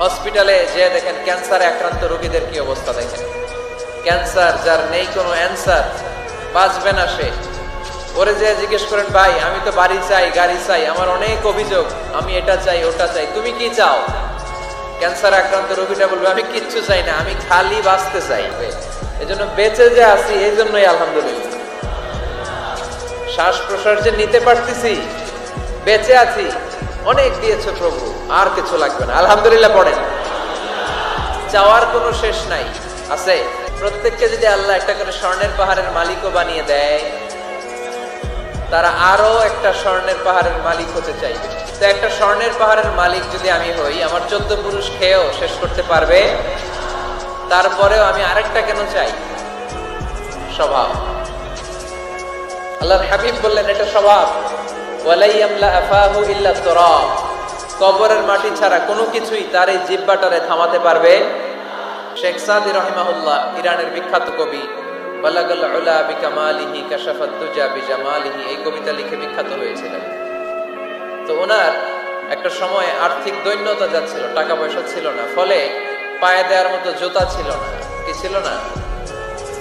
হসপিটালে যে দেখেন ক্যান্সারে আক্রান্ত রোগীদের কি অবস্থা দেখেন। ক্যান্সার যার নেই কোনো অ্যান্সার, বাঁচবে না সে। ওরে যে জিজ্ঞেস করেন, ভাই, আমি তো বাড়ি চাই, গাড়ি চাই, আমার অনেক অভিযোগ, আমি এটা চাই, ওটা চাই, তুমি কি চাও? ক্যান্সার আক্রান্ত রোগীটা বলবে, আমি কিচ্ছু চাই না, আমি খালি বাঁচতে চাই এজন্য বেঁচে যে আছি এই জন্যই আলহামদুলিল্লাহ। শ্বাস প্রশ্বাস যে নিতে পারতেছি, বেঁচে আছি অনেক দিয়েছে প্রভু, আর কিছু লাগবে না। আলহামদুলিল্লাহ পড়েন। চাওয়ার কোনো শেষ নাই। আছে? প্রত্যেককে যদি আল্লাহ একটা করে স্বর্ণের পাহাড়ের মালিকও বানিয়ে দেয়, তারা আরও একটা স্বর্ণের পাহাড়ের মালিক হতে চাইবে। তো একটা স্বর্ণের পাহাড়ের মালিক যদি আমি হই, আমার চোদ্দ পুরুষ খেয়েও শেষ করতে পারবে? তারপরেও আমি আরেকটা কেন চাই? স্বভাব। আল্লাহর হাবিব বললেন, এটা স্বভাব। কবরের মাটি ছাড়া কোনো কিছুই তার এই জিব্বাটারে থামাতে পারবে শেখ সাদি রহিমাহুল্লাহ, ইরানের বিখ্যাত কবি এই কবিতা লিখে বিখ্যাত হয়েছিলেন। তো ওনার একটা সময় আর্থিক দৈন্যতা যাচ্ছিল, টাকা পয়সা ছিল না, ফলে পায়ে দেওয়ার মতো জুতা ছিল না। কি ছিল না?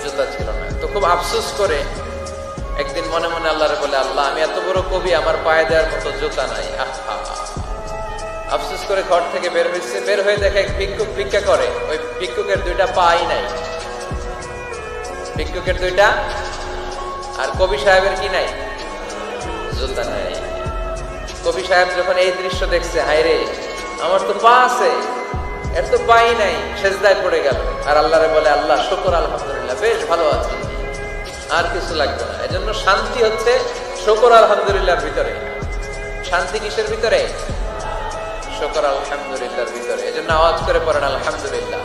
জুতা ছিল না। তো খুব আফসোস করে একদিন মনে মনে আল্লাহরে বলে, আল্লাহ, আমি এত বড় কবি, আমার পায়ে দেওয়ার মতো জুতা নাই। আহা আফসোস করে ঘর থেকে বের হয়েছে বের হয়ে দেখে এক ভিক্ষুক ভিক্ষা করে। ওই ভিক্ষুকের দুইটা পাই নাই। ভিক্ষুকের দুইটা আর কবি সাহেবের কি নাই? জুতা নাই। কবি সাহেব যখন এই দৃশ্য দেখছে, হায় রে, আমার তো পা আছে, এর তো পাই নাই। সেজদায় পড়ে গেল। আর আল্লাহরে বলে, আল্লাহ, শুকর, আলহামদুলিল্লাহ, বেশ ভালো আছি। আর কিছু লাগবে না। এজন্য শান্তি হচ্ছে শকর আলহামদুলিল্লাহ ভিতরে। শান্তি কিসের ভিতরে? শকর আলহামদুলিল্লাহ ভিতরে। এজন্য আওয়াজ করে পড়েন, আলহামদুলিল্লাহ।